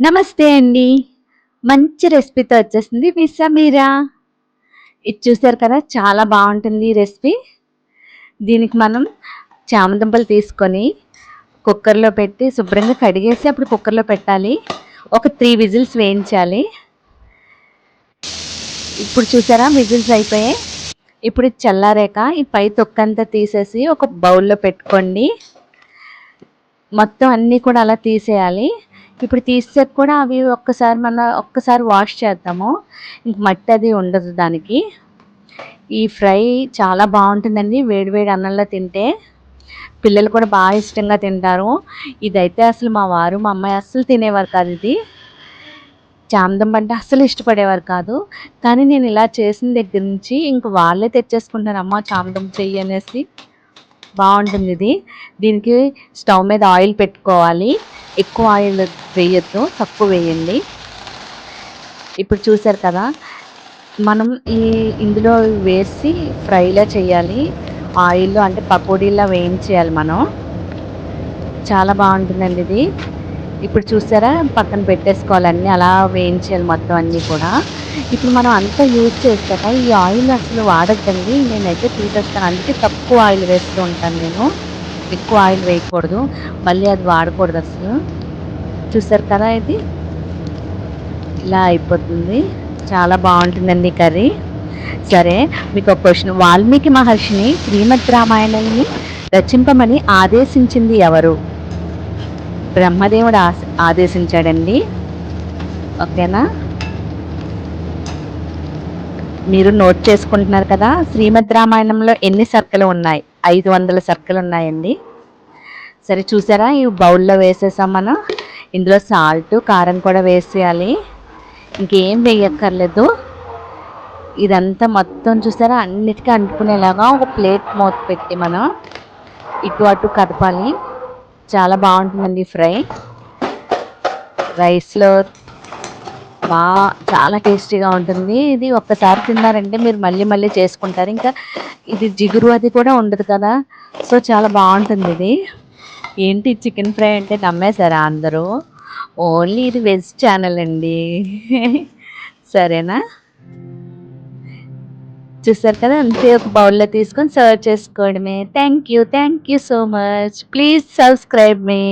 నమస్తే అండి. మంచి రెసిపీతో వచ్చేసింది మీ సమీరా. ఇది చూసారు కదా చాలా బాగుంటుంది ఈ రెసిపీ. దీనికి మనం చామదుంపలు తీసుకొని కుక్కర్లో పెట్టి శుభ్రంగా కడిగేసి అప్పుడు కుక్కర్లో పెట్టాలి. ఒక త్రీ విజిల్స్ వేయించాలి. ఇప్పుడు చూసారా విజిల్స్ అయిపోయాయి. ఇప్పుడు చల్లారాక ఈ పై తొక్కంతా తీసేసి ఒక బౌల్లో పెట్టుకోండి. మొత్తం అన్నీ కూడా అలా తీసేయాలి. ఇప్పుడు తీసాక కూడా అవి ఒక్కసారి మన ఒక్కసారి వాష్ చేద్దాము. ఇంక మట్టి అది ఉండదు దానికి. ఈ ఫ్రై చాలా బాగుంటుందండి. వేడివేడి అన్నంలో తింటే పిల్లలు కూడా బాగా ఇష్టంగా తింటారు. ఇదైతే అసలు మా వారు మా అమ్మాయి అస్సలు తినేవారు కాదు ఇది. చాందం అంటే అస్సలు ఇష్టపడేవారు కాదు. కానీ నేను ఇలా చేసిన దగ్గర నుంచి ఇంక వాళ్ళే తెచ్చేసుకుంటారు అమ్మ చాందం చెయ్యి అనేసి బాగుంటుంది ఇది. దీనికి స్టవ్ మీద ఆయిల్ పెట్టుకోవాలి. ఎక్కువ ఆయిల్ వేయొద్దు తక్కువ వేయండి. ఇప్పుడు చూసారు కదా మనం ఈ ఇందులో వేసి ఫ్రైలా చేయాలి. ఆయిల్లో అంటే పకోడీలా వేయించేయాలి మనం. చాలా బాగుంటుందండి ఇది. ఇప్పుడు చూసారా పక్కన పెట్టేసుకోవాలన్నీ అలా వేయించేయాలి మొత్తం అన్నీ కూడా. ఇప్పుడు మనం అంతా యూజ్ చేస్తాక ఈ ఆయిల్ అసలు వాడద్దండి. నేనైతే తీసేస్తాను. అందుకే తక్కువ ఆయిల్ వేస్తూ ఉంటాను నేను. ఎక్కువ ఆయిల్ వేయకూడదు మళ్ళీ అది వాడకూడదు అసలు. చూసారు కదా ఇది? ఇలా అయిపోతుంది. చాలా బాగుంటుందండి కర్రీ. సరే మీకు ఒక క్వశ్చన్. వాల్మీకి మహర్షిని శ్రీమద్ రామాయణాన్ని రచింపమని ఆదేశించింది ఎవరు? బ్రహ్మదేవుడు ఆదేశించాడండి. ఓకేనా? మీరు నోట్ చేసుకుంటున్నారు కదా శ్రీమద్ రామాయణంలో ఎన్ని సర్కలు ఉన్నాయి? ఐదు వందల సర్కిల్ ఉన్నాయండి సరే చూసారా? ఈ బౌల్లో వేసేసాం మనం. ఇందులో సాల్ట్ కారం కూడా వేసేయాలి. ఇంకేం వేయక్కర్లేదు. ఇదంతా మొత్తం చూసారా? అన్నిటికీ అంటుకునేలాగా ఒక ప్లేట్ మూత పెట్టి మనం ఇటు అటు కదపాలి. చాలా బాగుంటుందండి ఫ్రై. రైస్లో బా చాలా టేస్టీగా ఉంటుంది. ఇది ఒక్కసారి తిన్నారంటే మీరు మళ్ళీ మళ్ళీ చేసుకుంటారు. ఇంకా ఇది జిగురు అది కూడా ఉండదు కదా. సో చాలా బాగుంటుంది ఇది. ఏంటి చికెన్ ఫ్రై అంటే నమ్మేశారా అందరూ? ఓన్లీ ఇది వెజ్ ఛానల్ అండి. సరేనా? చూసారు కదా? అంతే ఒక బౌల్లో తీసుకొని సర్వ్ చేసుకోవడమే. Thank you thank you so much. Please subscribe me.